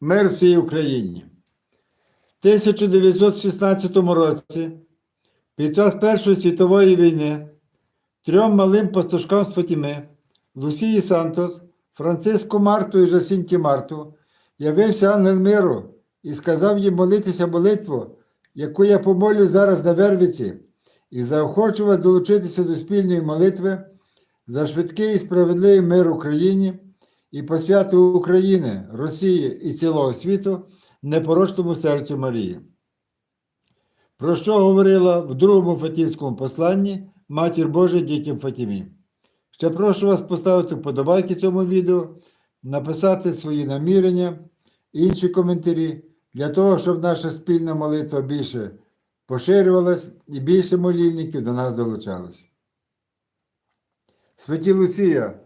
Мир всій Україні. В 1916 році, під час Першої світової війни, трьом малим пастушкам з Фатіми, Лусії Сантос, Франциску Марту і Жасінті Марту, явився ангел миру і сказав їм молитися молитву, яку я помолю зараз на Вервиці, і заохочу вас долучитися до спільної молитви за швидкий і справедливий мир Україні і посвяту України, Росії і цілого світу непорочному серцю Марії. Про що говорила в другому Фатівському посланні Матір Божа дітям Фатімі. Ще прошу вас поставити вподобайки цьому відео, написати свої намірення, інші коментарі, для того, щоб наша спільна молитва більше поширювалась і більше молільників до нас долучалось. Святі Лусія,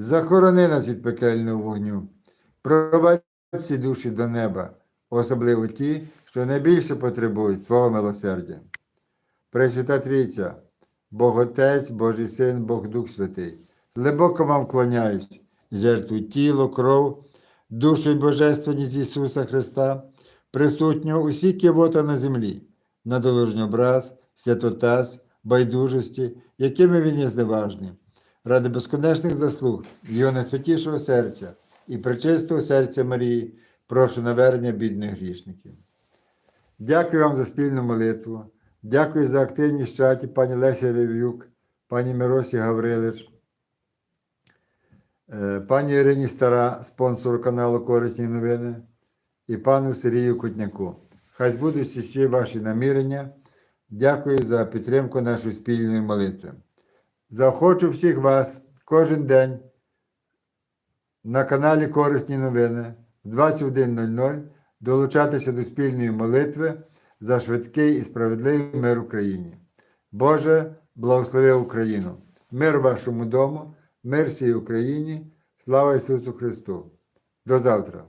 захорони нас від пекельного вогню, провадь всі душі до неба, особливо ті, що найбільше потребують Твого милосердя. Пресвята Трійця, Бог Отець, Божий Син, Бог Дух Святий, глибоко вам вклоняюсь, жертву тіло, кров, душу і божественність Ісуса Христа, присутнього усі кивота на землі, надолужній образ, святотаз, байдужості, якими він є зневажний, ради безконечних заслуг Його найсвятішого серця і пречистого серця Марії, прошу навернення бідних грішників. Дякую вам за спільну молитву. Дякую за активність в чаті пані Лесі Рев'юк, пані Миросі Гаврилич, е, пані Ірині Стара, спонсору каналу Корисні новини, і пану Сергію Кутняку. Хай збудуть всі ваші намірення. Дякую за підтримку нашої спільної молитви. Заохочу всіх вас кожен день на каналі Корисні новини в 21.00 долучатися до спільної молитви за швидкий і справедливий мир Україні. Боже, благослови Україну! Мир вашому дому, мир всій Україні. Слава Ісусу Христу! До завтра!